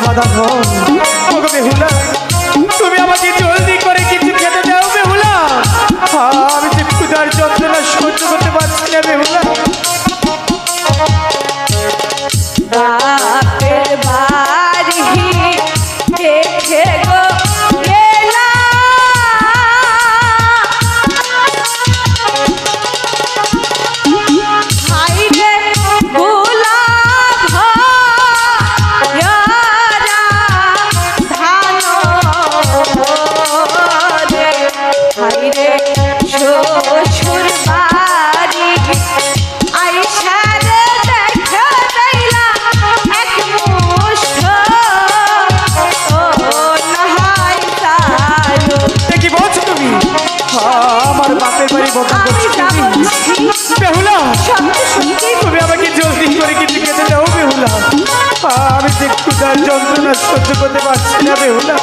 বাধা ঘর বেহুলা, তুমি আমাকে জলদি করে কিছু খেতে বেহুলা। আমি যে ক্ষুধার যন্ত্রণা সহ্য করতে পারছি না, বেহুলা।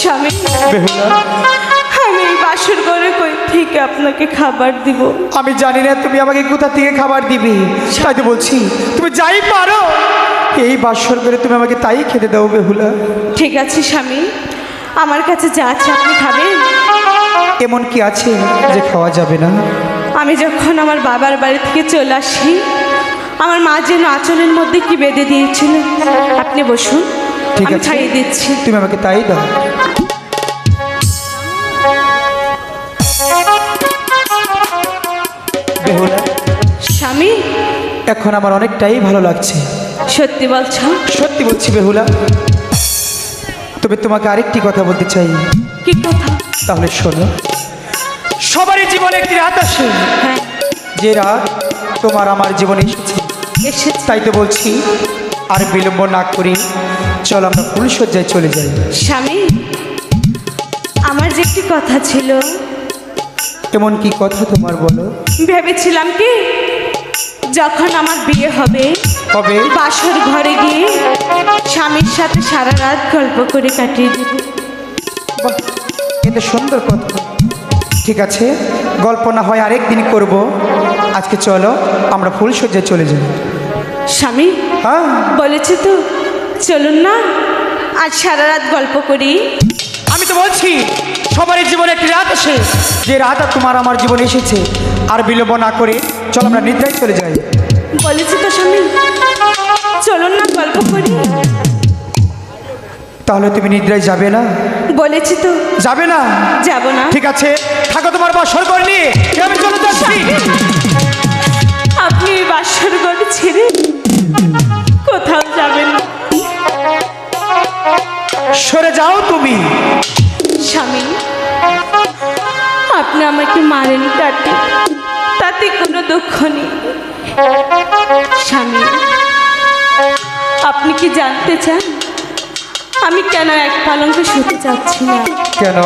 স্বামী আমি এই বাসর করে কই থেকে আপনাকে খাবার দিব? আমি জানি না তুমি আমাকে কোথা থেকে খাবার দিবে? তাই তো বলছি তুমি যাই পারো। এই বাসর করে তুমি আমাকে তাই খেতে দাও বেহুলা। ঠিক আছে স্বামী আমার কাছে যা আছে আপনি খাবেন। এমন কি আছে যে খাওয়া যাবে না? আমি যখন আমার বাবার বাড়ি থেকে চলে আসি আমার মা যেন আঁচলের মধ্যে কি বেঁধে দিয়েছিল? আপনি বসুন। ঠিক আছে। খাইয়ে দিচ্ছি। তুমি আমাকে তাই দাও। বেহুলা স্বামী এখন আমার অনেকটাই ভালো লাগছে। সত্যি বলছো? সত্যি বলছি বেহুলা। তবে তোমাকে আরেকটি কথা বলতে চাই। কি কথা? তাহলে শোনো। সবারই জীবনে একটি রাত আসে। হ্যাঁ। যে রাত তোমার আমার জীবনে এসেছে। তাই তো বলছি। আর বিলম্ব না করি। চল আমরা ফুলসজ্জায় চলে যাই। স্বামী আমার যে একটি কথা ছিল। এমন কি কথা তোমার বলো? ভেবেছিলাম কি যখন আমার বিয়ে হবে কবে বাসর ঘরে গিয়ে স্বামীর সাথে সারা রাত গল্প করে কাটিয়ে দেব। বাহ, এ তো সুন্দর কথা। ঠিক আছে গল্প না হয় আরেক দিন করব। আজকে চলো আমরা ফুলসজ্জায় চলে যাই। স্বামী হ্যাঁ। বলেছে তো চলুন না আজ সারা রাত গল্প করি। আমি তো বলছি সবারই জীবনে একটি রাত আসে। যে রাত আর তোমার আমার জীবনে এসেছে আর বিলম্ব না করে চলো আমরা নিদ্রায় চলে যাই। বলেছে তো স্বামী চলুন না গল্প করি। তাহলে তুমি নিদ্রায় যাবে না? বলেছি তো যাবে না? যাব না। ঠিক আছে থাকো তোমার বাসর করে নিয়ে আমি চলে যাচ্ছি। আপনি বাসর ঘর ছেড়ে কোথাও যাবেন না। সরে যাও তুমি। স্বামী আপনি আমাকে মারেন কাটে তাতে কোনো দুঃখ নেই। স্বামী আপনি কি জানতে চান? আমি কেন এক পালঙ্কে শুতে চাচ্ছি না? কেন?